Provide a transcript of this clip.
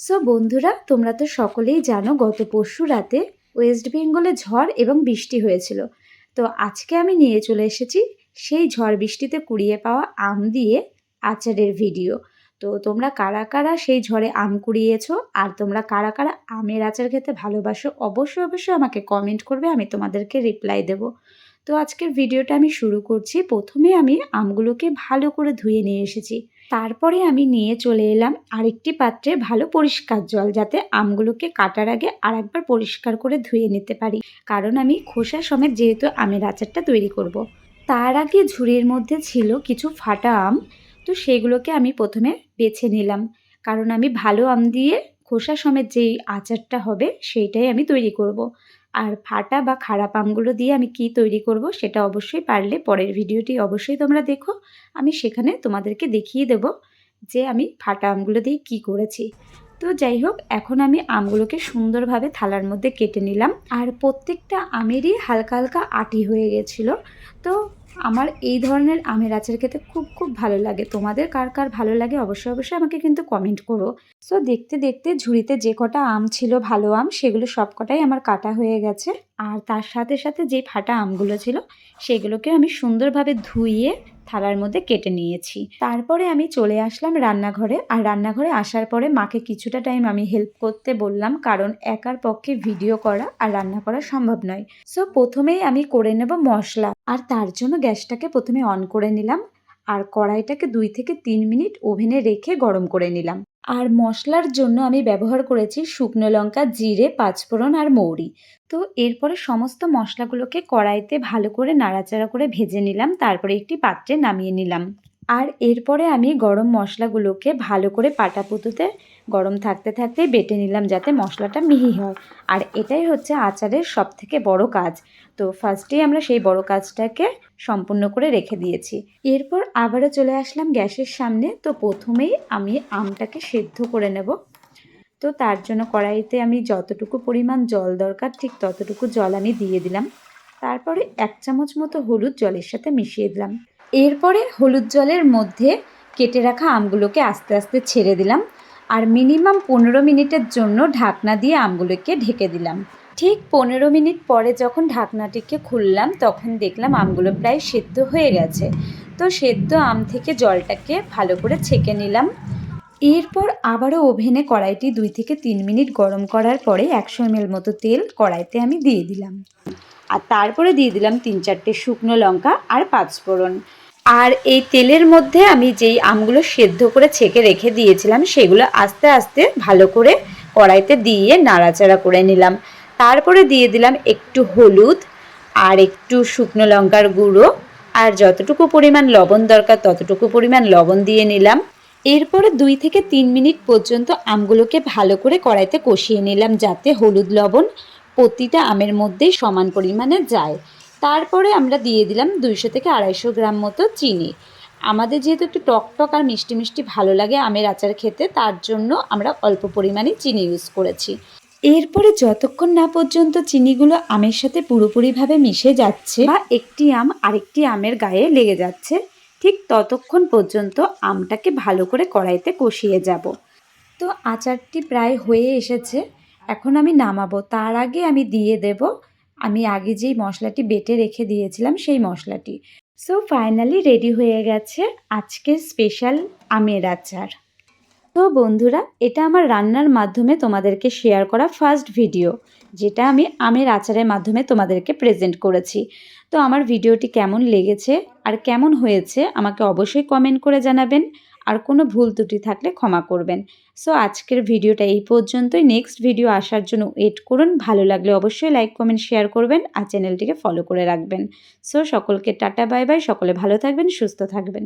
So বন্ধুরা, তোমরা তো সকলেই জানো, গত পরশু রাতে ওয়েস্ট বেঙ্গলে ঝড় এবং বৃষ্টি হয়েছিল। তো আজকে আমি নিয়ে চলে এসেছি সেই ঝড় বৃষ্টিতে কুড়িয়ে পাওয়া আম দিয়ে আচারের ভিডিও তো তোমরা কারা কারা সেই ঝড়ে আম কুড়িয়েছো? আর তোমরা কারা কারা আমের আচার খেতে ভালোবাসো? অবশ্যই অবশ্যই আমাকে কমেন্ট করবে, আমি তোমাদেরকে রিপ্লাই দেবো। তো আজকের ভিডিওটা আমি শুরু করছি। প্রথমে আমি আমগুলোকে ভালো করে ধুয়ে নিয়ে এসেছি। তারপরে আমি নিয়ে চলে এলাম আরেকটি পাত্রে ভালো পরিষ্কার জল যাতে আমগুলোকে কাটার আগে আর একবার পরিষ্কার করে ধুয়ে নিতে পারি। কারণ আমি খোসা সমেত যেহেতু আমের আচারটা তৈরি করব। তার আগে ঝুড়ির মধ্যে ছিল কিছু ফাটা আম। তো সেগুলোকে আমি প্রথমে বেছে নিলাম। কারণ আমি ভালো আম দিয়ে খোসা সমেত যেই আচারটা হবে সেইটাই আমি তৈরি করব। আর ফাটা বা খারাপ আমগুলো দিয়ে আমি কি তৈরি করব সেটা অবশ্যই পারলে পরের ভিডিওটি অবশ্যই তোমরা দেখো। আমি সেখানে তোমাদেরকে দেখিয়ে দেব যে আমি ফাটা আমগুলো দিয়ে কি করেছি। তো যাই হোক, এখন আমি আমগুলোকে সুন্দরভাবে থালার মধ্যে কেটে নিলাম। আর প্রত্যেকটা আমেরই হালকা হালকা আটি হয়ে গেছিল। তো আমার এই ধরনের আমের আচার খেতে খুব খুব ভালো লাগে। তোমাদের কার কার ভালো লাগে অবশ্যই অবশ্যই আমাকে কিন্তু কমেন্ট করো। সো দেখতে দেখতে ঝুড়িতে যে কটা আম ছিল, ভালো আম, সেগুলো সব কটাই আমার কাটা হয়ে গেছে। আর তার সাথে সাথে যে ফাটা আমগুলো ছিল, সেগুলোকে আমি সুন্দরভাবে ধুইয়ে থালার মধ্যে কেটে নিয়েছি। তারপরে আমি চলে আসলাম রান্নাঘরে আর রান্নাঘরে আসার পরে মাকে কিছুটা টাইম আমি হেল্প করতে বললাম কারণ একার পক্ষে ভিডিও করা আর রান্না করা সম্ভব নয়। সো প্রথমেই আমি করে নেব মশলা আর তার জন্য গ্যাসটাকে প্রথমে অন করে নিলাম আর কড়াইটাকে দুই থেকে তিন মিনিট ওভেনে রেখে গরম করে নিলাম। আর মশলার জন্য আমি ব্যবহার করেছি শুকনো লঙ্কা, জিরে, পাঁচফোড়ন আর মৌরি। তো এরপরে সমস্ত মশলাগুলোকে কড়াইতে ভালো করে নাড়াচাড়া করে ভেজে নিলাম, তারপরে একটি পাত্রে নামিয়ে নিলাম। আর এরপরে আমি গরম মশলাগুলোকে ভালো করে পাটা পুতুতে গরম থাকতে থাকতে বেটে নিলাম যাতে মশলাটা মিহি হয়। আর এটাই হচ্ছে আচারের সব থেকে বড় কাজ। তো ফার্স্টেই আমরা সেই বড় কাজটাকে সম্পূর্ণ করে রেখে দিয়েছি। এরপর আবারও চলে আসলাম গ্যাসের সামনে। তো প্রথমেই আমি আমটাকে সেদ্ধ করে নেব। তো তার জন্য কড়াইতে আমি যতটুকু পরিমাণ জল দরকার, ঠিক ততটুকু জল আমি দিয়ে দিলাম। তারপরে এক চামচ মতো হলুদ জলের সাথে মিশিয়ে দিলাম। এরপরে হলুদ জলের মধ্যে কেটে রাখা আমগুলোকে আস্তে আস্তে ছেড়ে দিলাম আর মিনিমাম পনেরো মিনিটের জন্য ঢাকনা দিয়ে আমগুলোকে ঢেকে দিলাম। ঠিক পনেরো মিনিট পরে যখন ঢাকনাটিকে খুললাম, তখন দেখলাম আমগুলো প্রায় সেদ্ধ হয়ে গেছে। তো সেদ্ধ আম থেকে জলটাকে ভালো করে ছেঁকে নিলাম। এরপর আবারও ওভেনে কড়াইটি দুই থেকে তিন মিনিট গরম করার পরে একশো এমএল মতো তেল কড়াইতে আমি দিয়ে দিলাম। আর তারপরে দিয়ে দিলাম তিন চারটে শুকনো লঙ্কা আর পাঁচফোড়ন। আর এই তেলের মধ্যে আমি যেই আমগুলো সেদ্ধ করে ছেঁকে রেখে দিয়েছিলাম, সেগুলো আস্তে আস্তে ভালো করে কড়াইতে দিয়ে নাড়াচাড়া করে নিলাম। তারপরে দিয়ে দিলাম একটু হলুদ আর একটু শুকনো লঙ্কার গুঁড়ো। আর যতটুকু পরিমাণ লবণ দরকার, ততটুকু পরিমাণ লবণ দিয়ে নিলাম। এরপরে দুই থেকে তিন মিনিট পর্যন্ত আমগুলোকে ভালো করে কড়াইতে কষিয়ে নিলাম যাতে হলুদ লবণ প্রতিটা আমের মধ্যেই সমান পরিমাণে যায়। তারপরে আমরা দিয়ে দিলাম দুইশো থেকে আড়াইশো গ্রাম মতো চিনি। আমাদের যেহেতু একটু টক টক আর মিষ্টি মিষ্টি ভালো লাগে আমের আচার খেতে, তার জন্য আমরা অল্প পরিমাণে চিনি ইউজ করেছি। এরপরে যতক্ষণ না পর্যন্ত চিনিগুলো আমের সাথে পুরোপুরিভাবে মিশে যাচ্ছে বা একটি আম আরেকটি আমের গায়ে লেগে যাচ্ছে, ঠিক ততক্ষণ পর্যন্ত আমটাকে ভালো করে কড়াইতে কষিয়ে যাব। তো আচারটি প্রায় হয়ে এসেছে, এখন আমি নামাবো। তার আগে আমি দিয়ে দেব আমি আগে যেই মশলাটি বেটে রেখে দিয়েছিলাম সেই মশলাটি। সো ফাইনালি রেডি হয়ে গেছে আজকের স্পেশাল আমের আচার। তো বন্ধুরা, এটা আমার রান্নার মাধ্যমে তোমাদেরকে শেয়ার করা ফার্স্ট ভিডিও যেটা আমি আমের আচারের মাধ্যমে তোমাদেরকে প্রেজেন্ট করেছি। তো আমার ভিডিওটি কেমন লেগেছে আর কেমন হয়েছে আমাকে অবশ্যই কমেন্ট করে জানাবেন। আর কোনো ভুল ত্রুটি থাকলে ক্ষমা করবেন। সো আজকের ভিডিওটা এই পর্যন্তই। নেক্সট ভিডিও আসার জন্য ওয়েট করুন। ভালো লাগলে অবশ্যই লাইক কমেন্ট শেয়ার করবেন আর চ্যানেলটিকে ফলো করে রাখবেন। সো সকলকে টাটা বাই বাই সকলে ভালো থাকবেন, সুস্থ থাকবেন।